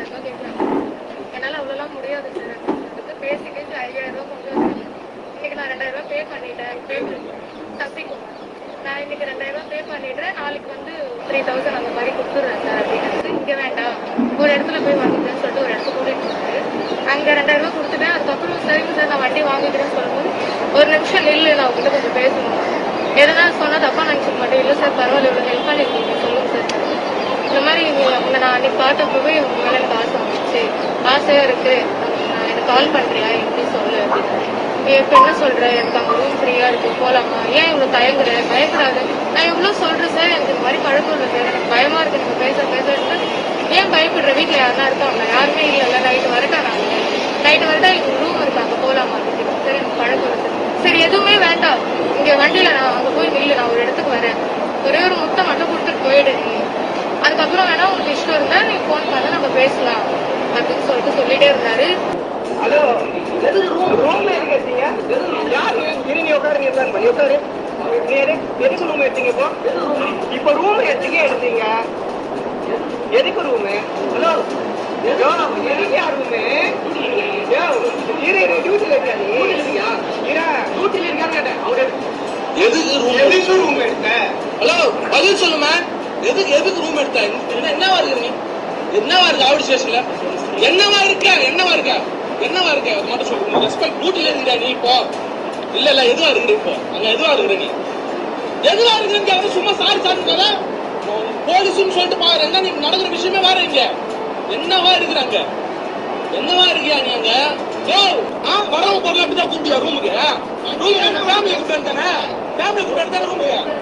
பதினஞ்சாயிரம் கேட்குறாங்க என்னால் அவ்வளோலாம் முடியாது சார் வந்து பேசி பேசி ஐயாயிரம் ரூபாய் கொண்டு வந்து இன்னைக்கு நான் ரெண்டாயிரம் ரூபாய் பே பண்ணிட்டேன். தப்பிக்கும். நான் இன்னைக்கு ரெண்டாயிரம் ரூபாய் பே பண்ணிடுறேன். நாளைக்கு வந்து த்ரீ தௌசண்ட் அந்த மாதிரி கொடுத்துட்றேன் சார் அப்படின்னு இங்கே வேண்டாம். ஒரு இடத்துல போய் வாங்கிக்கிறேன்னு சொல்லிட்டு ஒரு இடத்துக்கு கூட்டிட்டு போனாரு அங்கே ரெண்டாயிரம் ரூபாய் கொடுத்துட்டேன். அதுக்கப்புறம் சரிங்க சார் நான் வண்டி வாங்கிக்கிறேன்னு சொல்லும்போது ஒரு நிமிஷம் நில்லு நான் உங்ககிட்ட கொஞ்சம் பேசணும். எதனா சொன்னா தப்பா நினைச்சுக்க மாட்டேன். இல்லை சார் பரவாயில்ல இவ்வளோ ஹெல்ப் பண்ணிருக்கீங்க. சொல்லுங்க சார் இந்த மாதிரி உங்களை நான் அன்னைக்கு பார்த்தப்பவே ஆசையா இருக்கு. நான் எனக்கு கால் பண்றியா? எப்படி சொல்லு? அப்படின்னு நீ இப்ப என்ன சொல்ற? எனக்கு அங்க ரூம் ஃப்ரீயா இருக்கு. போலாமா? ஏன் இவ்வளவு தயங்குற? பயப்படாது. நான் எவ்வளவு சொல்றேன் சார் எனக்கு இந்த மாதிரி பழக்கம் இல்லை சார் எனக்கு பயமா இருக்கு. நீங்க பேச பேச ஏன் பயப்படுற? வீட்டுல யாருன்னா இருக்காங்க. யாருமே இல்லைல்ல நைட்டு வரட்டா நாங்க நைட்டு வரட்டா எங்க ரூம் இருக்கு. அங்க போலாமா? அப்படின்னு சார் எனக்கு பழக்கம் இருக்குது சார் சரி எதுவுமே வேண்டாம். இங்க வண்டியில நான் அங்க போய் நில்லு. நான் ஒரு இடத்துக்கு வரேன். ஒரே ஒரு முட்டை மட்டும் கொடுத்துட்டு போயிடு நீ. அதுக்கப்புறம் வேணா உங்களுக்கு இஷ்டம் இருந்தா நீங்க ஃபோன் பண்ண. நம்ம பேசலாம். அப்படின்னு சொல்லிட்டு சொல்லிட்டே இருந்தாரு. ஹலோ எதுக்கு ரூம் ரூம்ல எடுத்தீங்க யாரு? இரு நீ உட்காரு நீ உட்காரு நீ உட்காரு. நீ எதுக்கு ரூம் எடுத்தீங்க இப்போ? இப்போ ரூம் எதுக்கு எடுத்தீங்க? எதுக்கு ரூம் ஹலோ. எதுக்கு யார் ரூமு இரு இரு டியூட்டில இருக்கியா நீ? இரு. டியூட்டில இருக்கான்னு கேட்டேன். அவரு எதுக்கு ரூம் எதுக்கு ரூம் எடுத்த ஹலோ பதில் சொல்லுமா? எதுக்கு எதுக்கு ரூம் எடுத்த என்ன என்னவா இருக்கு நீ? என்னவா இருக்கு ஆவடி ஸ்டேஷன்ல என்னவா இருக்கா? என்னவா இருக்க? என்னவா இருக்கா? அது மட்டும் சொல்லு ரெஸ்பெக்ட் டியூட்டில இருந்த நீ இப்போ. இல்ல இல்ல எதுவா இருக்கிற இப்போ? அங்க எதுவா இருக்கிற நீ? எதுவா இருக்கிற அவரு சும்மா சாரி சாரி போலீஸ்னு சொல்லிட்டு பாருங்க நீ நடக்கிற விஷயமே வேற இங்க. என்னவா இருக்கிறாங்க என்னவா இருக்கியா நீ அங்க? ஏ ஆ வரவங்க பொருள் அப்படிதான் கூப்பிட்டு ரூமுக்கு ரூம் ஃபேமிலி கூப்பிட்டு தானே? ஃபேமிலி கூப்பிட்டு தானே ரூமுக்கு